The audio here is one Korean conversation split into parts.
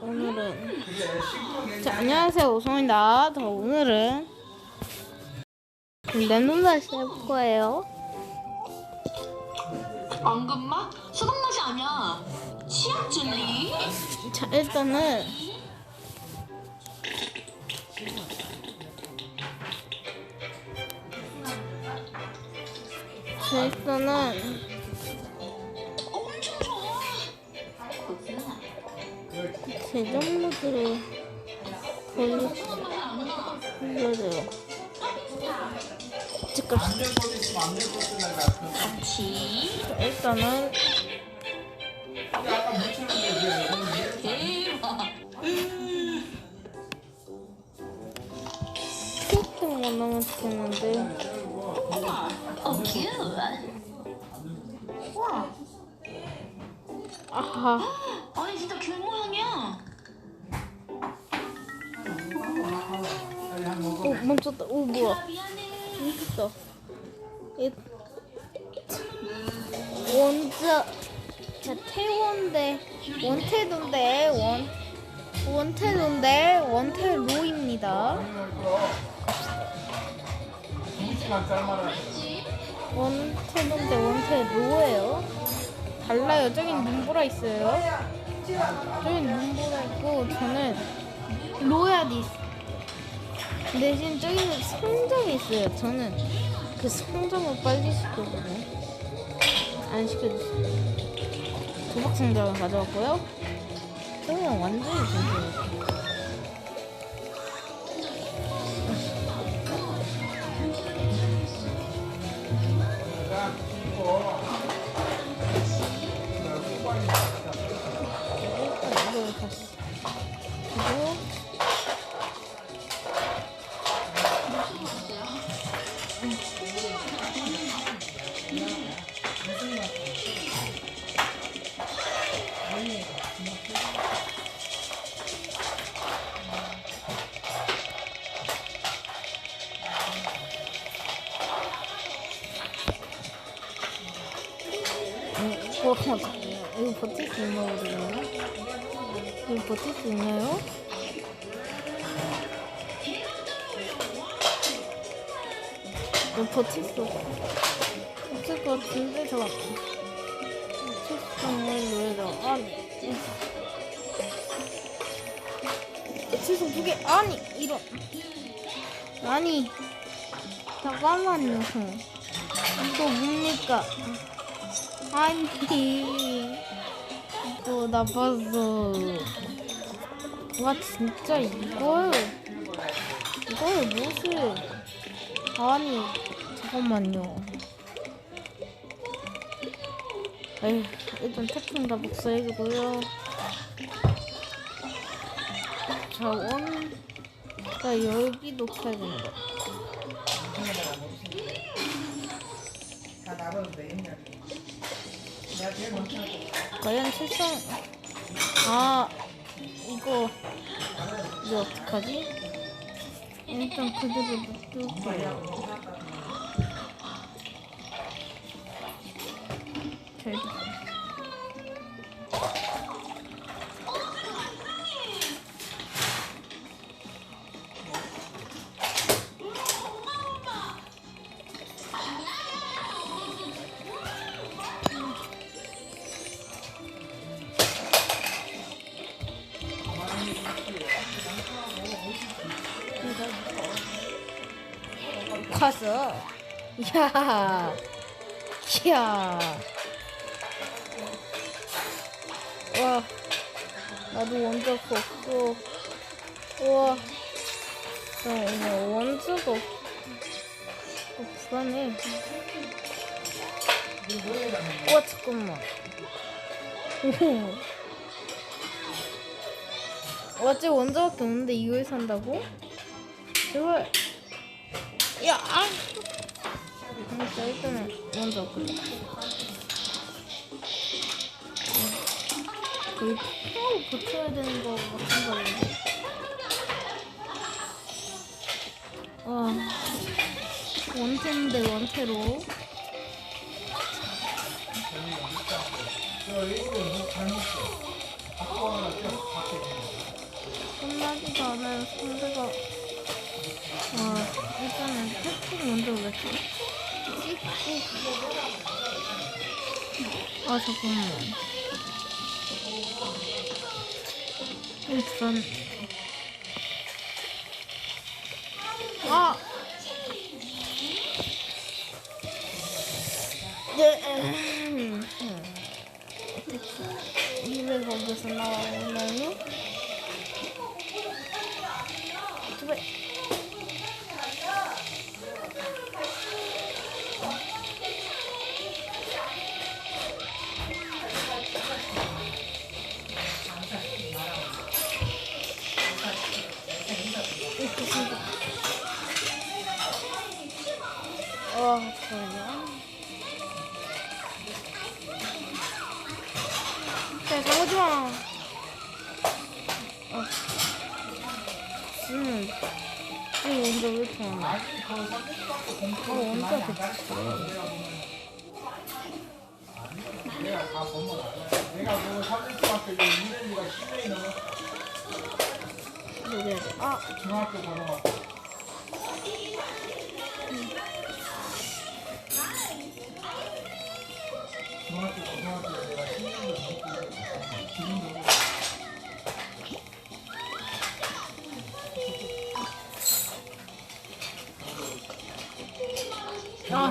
오늘은 자 안녕하세요 오성입니다. 저 오늘은 랜덤다시 해볼 거예요. 엉금맛? 수박 맛이 아니야. 치약 젤리? 자 일단은 자 일단은 재정 돌려- 돌려줘요. 같이. 자, 일단은 대박. 거 너무 좋겠는데 어, 큐. 와. 아하 아니, 진짜 귤모 멈췄다. 오 뭐야. 이 원자 자 태원대 원태도인데 원 원태도인데 원태로입니다. 원태도인데 원태로예요. 달라요. 저긴 눈보라 있어요. 저긴 눈보라 있고 저는 있어 대신 저기는 성장이 있어요. 저는 그 성장을 빨리 시켜주고 안 시켜주세요. 도박 성장을 가져왔고요. 저는 완전히 정신없어. 일 이거 이거 버틸 수 있나 모르겠네. 이거 버틸 수 있나요? 이거 버틸 수 없을 것 같은데 잠깐. 채소를 왜다 아니. 채소 두개 아니 이런 아니 잠깐만요. 이거 뭡니까? 아니. 이거 나빴어. 와 진짜 이걸? 이걸 무슨 아니 잠깐만요. 에휴 일단 태풍 다 복사해주고요. 자 열기도 켜야 된다 다 나눠도 돼, 과연 실성 아 이거 이제 어떡하지? 일단 그대로 놔둘게요 잘됐 어. 가서 야, 야, 와, 나도 원자가 없어. 와, 나 오늘 원자가 없. 어, 불안해. 와, 잠깐만. 쟤 원자밖에 없는데 이걸 산다고? 제발. 야, 아. 알았어, 일단은 먼저 그래. 거의 로 고쳐야 되는 거 같은 거였는데. 와. 원태인데, 원태로. 끝나기 전에 상대가. 어, 일단은 탭북 먼저 올렸지. 찍고. 아, 잠깐만. 일단. 아! 네. 와, 잠깐만요. 자, 잠오지 마. 어. 음. 이거 먼저 왜 이렇게 안 와? 어, 먼저 내가 다 알아. 내가 그 사진중학교 이제 2년이가 10년이 넘어. 아, 중학교 번호 중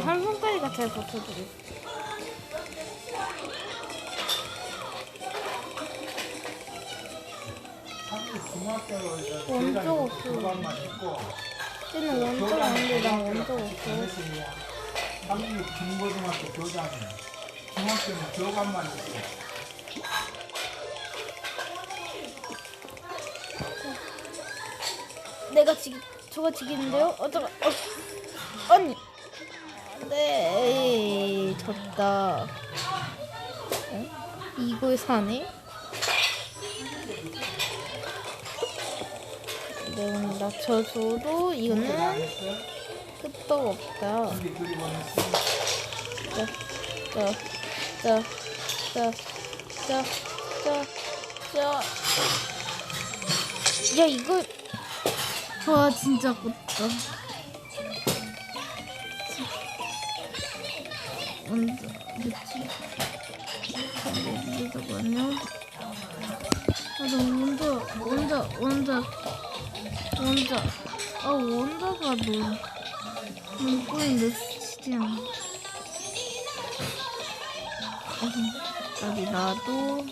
한 손까지가 잘 버텨주고. 원조 없어. 쟤는 원점 아닌데 난 원점 없어. 삼육 중고등학교 교장이야 중학교는 교관만 있고 내가 지 저거 지기는데요? 어 잠깐 어 아니 네 졌다. 어? 이걸 사네? 네 낮춰줘도 이거는 끄떡 없다. 근데 그리 보냈으니 자자자자자자자. 야 이거. 와 진짜 꽂다 먼저 그치 잠깐만요 아나 먼저 먼저 먼저 먼저 아 원자가 너무 눈 꼬인데 진짜 여기 나도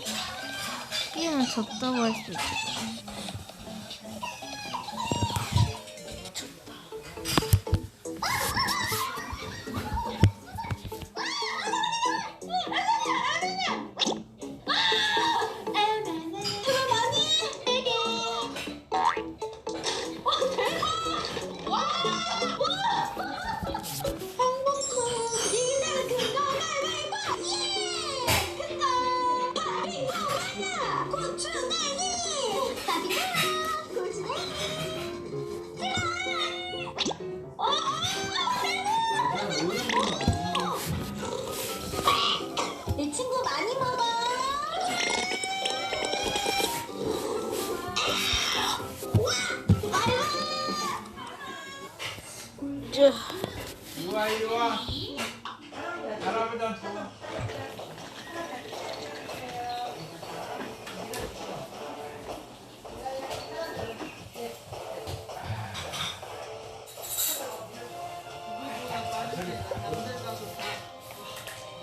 게임을 졌다고 할 수. 내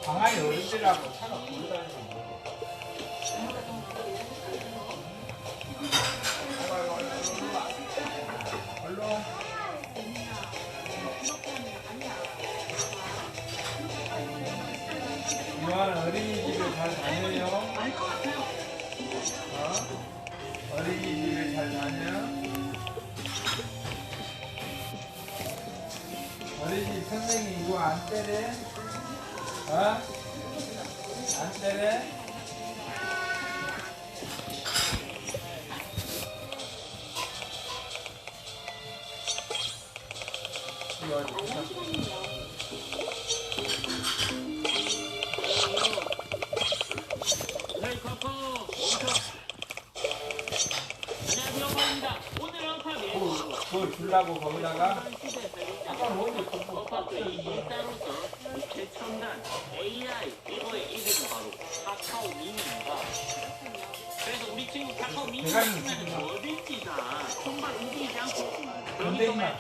방안이 어린이라고 차가 얼른 이완 어린이집에 잘 다녀요? 어? 어린이집에 잘 다녀? 어린이집 선생님 이거 안 때래? 어? 안 어디 네, 예. 그거 주려고 거기다가 이 일자로서 이 최첨단 AI 이거의 이름은 바로 카카오 미니입니다. 그래서 우리 친구 카카오 미니 쓰면 어딘지 다 손발 움직이지 않고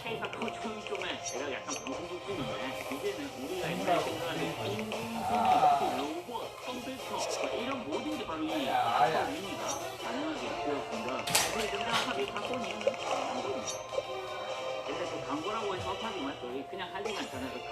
K 카카오 저기 좀 해. 내가 약간 방송 중인데 이제는 우리가 옛날에 생각하는 인공지능, 로봇, 컴퓨터 뭐 이런 모든 게 바로 이 카카오 미니가 가능하게 되었습니다. 그래서 생각하기 카카오는 근데 또 광고라고 해서 업합이만 또 그냥. 그 중에 업합만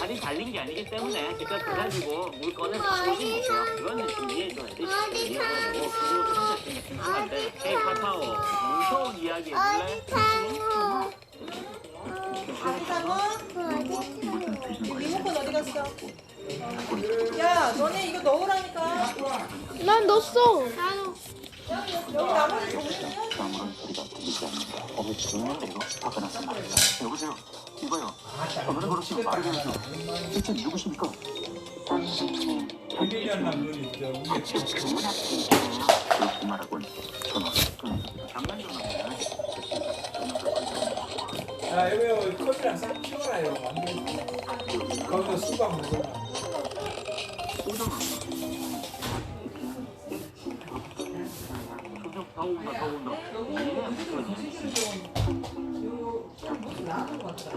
다리 달린 게 아니기 때문에 직접 가가지고 물 꺼내서 쏘시면 돼요. 그거는 좀 이해해줘야 돼. 그리고 쓰면 심심한데. 헤이 카카오. 무서운 이야기 해줄래? 리모컨 어디 갔어? 야, 너네 이거 넣으라니까. 난 넣었어. 아무런 소리가 들리지 않는다. 어머? 바꿔놨습니다. 여보세요? 이봐요. 전화를 걸었으면 빠르게 해줘. 대체 누구십니까? 그렇게 말하고 전화 장난 전화구나. 야 이거 컵이랑 싹 완전 거기서 수박 먹어라 더 온다, 더 온다. 나은 것 같다.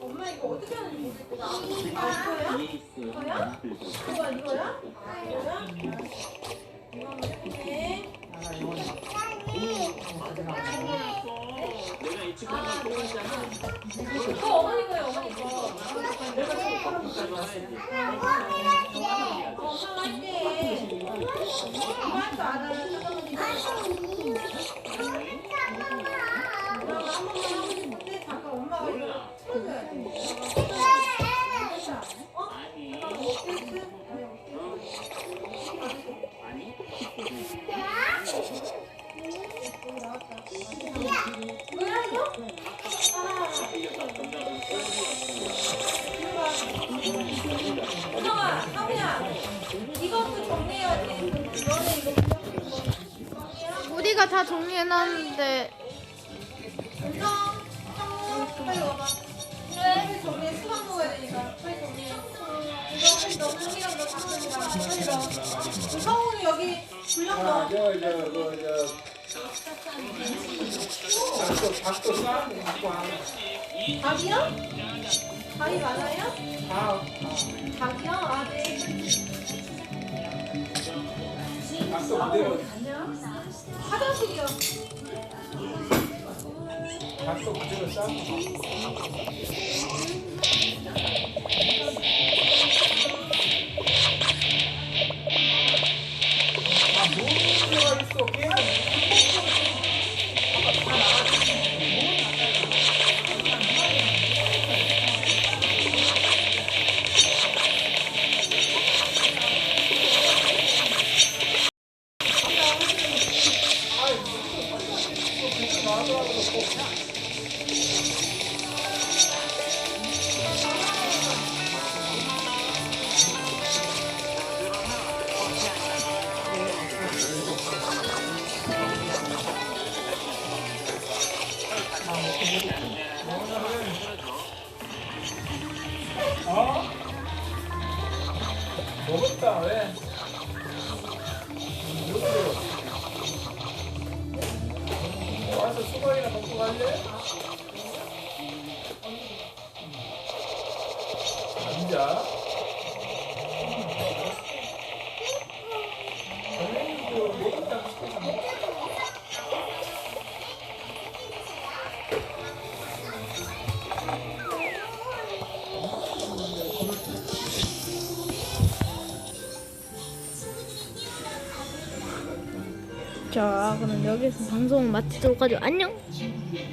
엄마 이거 어떻게 하는지 모르겠다. 아, 이거야? 이거야? 이거야? 이거야? 네. 내가 이 친구가 뽑았잖아. 그거 어머니 거예요, 어머니 거. 엄마. 이거. 그럼 한 번만 하고 싶은데 잠깐 엄마가 이거 해놨는데. 성우는 여기 불량 넣어. 저저그저 닭도 닭도 와 닭이요? 닭이 많아요? 닭 닭이요? 아, 네. 닭도 그대로 화장실이요. 닭도 그대로 싸고 시작. 자 그럼 여기서 방송을 마치도록 하죠 안녕